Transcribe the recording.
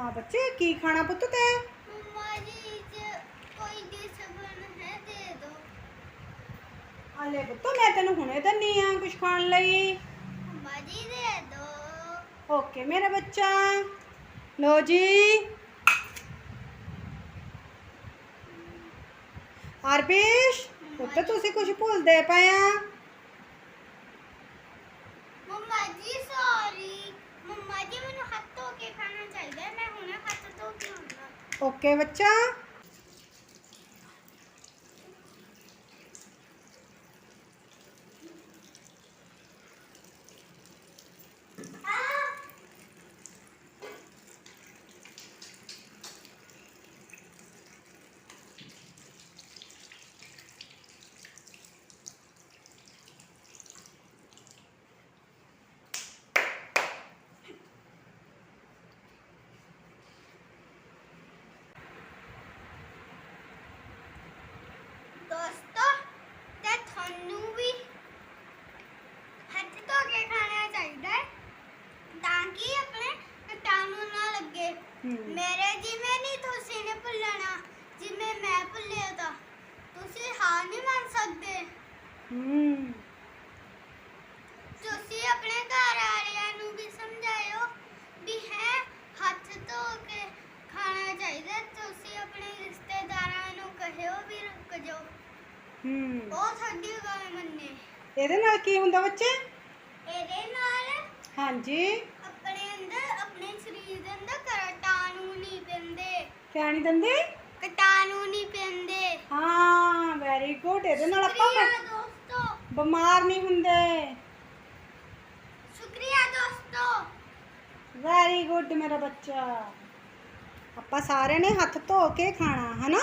ਹਾਂ ਬੱਚੇ ਕੀ ਖਾਣਾ ਪੁੱਤ ਤੇ? ਮੰਮਾ ਜੀ ਜੇ ਕੋਈ ਡਿਸ਼ ਬਣ ਹੈ ਦੇ ਦੋ ਆਲੇ ਪੁੱਤ ਮੈਂ ਤੈਨੂੰ ਹੁਣੇ ਦਿੰਨੀ ਆ ਕੁਝ ਖਾਣ ਲਈ। ਮੰਮਾ ਜੀ ਦੇ ਦੋ ਓਕੇ ਮੇਰਾ ਬੱਚਾ। ਲੋ ਜੀ। ਆਰਪੀਸ਼ ਪੁੱਤ ਤੁਸੀਂ ਕੁਝ ਭੁੱਲਦੇ ਪਏ ਆ ਮੰਮਾ ਜੀ ਸੌਰੀ ਮੰਮਾ ਜੀ ਮੈਨੂੰ ਹੱਥ ਧੋ ਕੇ ਖਾਣਾ ਚਾਹੀਦਾ ਹੈ। ਮੈਂ ਹੁਣੇ ਹੱਥ ਧੋ ਕੇ ਆਉਂਦਾ ਓਕੇ ਬੱਚਾ ਦੋਸਤੋ ਤੇ ਤੁਹਾਨੂੰ ਵੀ ਹੱਥ ਧੋ ਕੇ ਖਾਣਾ ਚਾਹੀਦਾ ਹੈ ਤਾਂ ਕਿ ਆਪਣੇ ਕੀਟਾਣੂ ਨਾ ਲੱਗੇ ਹਮ, ਮੇਰੇ ਜਿਵੇਂ ਨਹੀਂ ਤੁਸੀਂ ਨੇ ਭੁੱਲਣਾ ਜਿਵੇਂ ਮੈਂ ਭੁੱਲਿਆ ਤਾਂ ਤੁਸੀਂ ਹਾਰ ਨਹੀਂ ਮੰਨ ਸਕਦੇ। ਤੁਸੀਂ ਆਪਣੇ ਘਰ ਵਾਲਿਆਂ ਨੂੰ ਵੀ ਸਮਝਾਇਓ ਵੀ ਹੈ ਹੱਥ ਧੋ ਕੇ ਖਾਣਾ ਚਾਹੀਦਾ। ਹੈ। ਤੁਸੀਂ ਆਪਣੇ ਰਿਸ਼ਤੇਦਾਰਾਂ ਨੂੰ ਕਹਿਓ ਵੀ ਰੁਕ ਜਾਓ। ਹਮ ਉਹ ਤੁਹਾਡੀ ਗੱਲ ਮੰਨੇ। ਇਹਦੇ ਨਾਲ ਕੀ ਹੁੰਦਾ ਬੱਚੇ? ਇਹਦੇ ਨਾਲ ਹਾਂਜੀ। ਕਿਆ ਨਹੀਂ ਦਿੰਦੇ? ਕੀਟਾਣੂ ਨਹੀਂ ਪੈਂਦੇ। ਹਾਂ ਵੈਰੀ ਗੁੱਡ ਇਹਦੇ ਨਾਲ ਆਪਾਂ ਸ਼ੁਕਰੀਆ ਦੋਸਤੋ। ਬਿਮਾਰ ਨਹੀਂ ਹੁੰਦੇ। ਸ਼ੁਕਰੀਆ ਦੋਸਤੋ। ਵੈਰੀ ਗੁੱਡ ਮੇਰਾ ਬੱਚਾ। ਆਪਾਂ ਸਾਰਿਆਂ ਨੇ ਹੱਥ ਧੋ ਕੇ ਖਾਣਾ ਹਨਾ?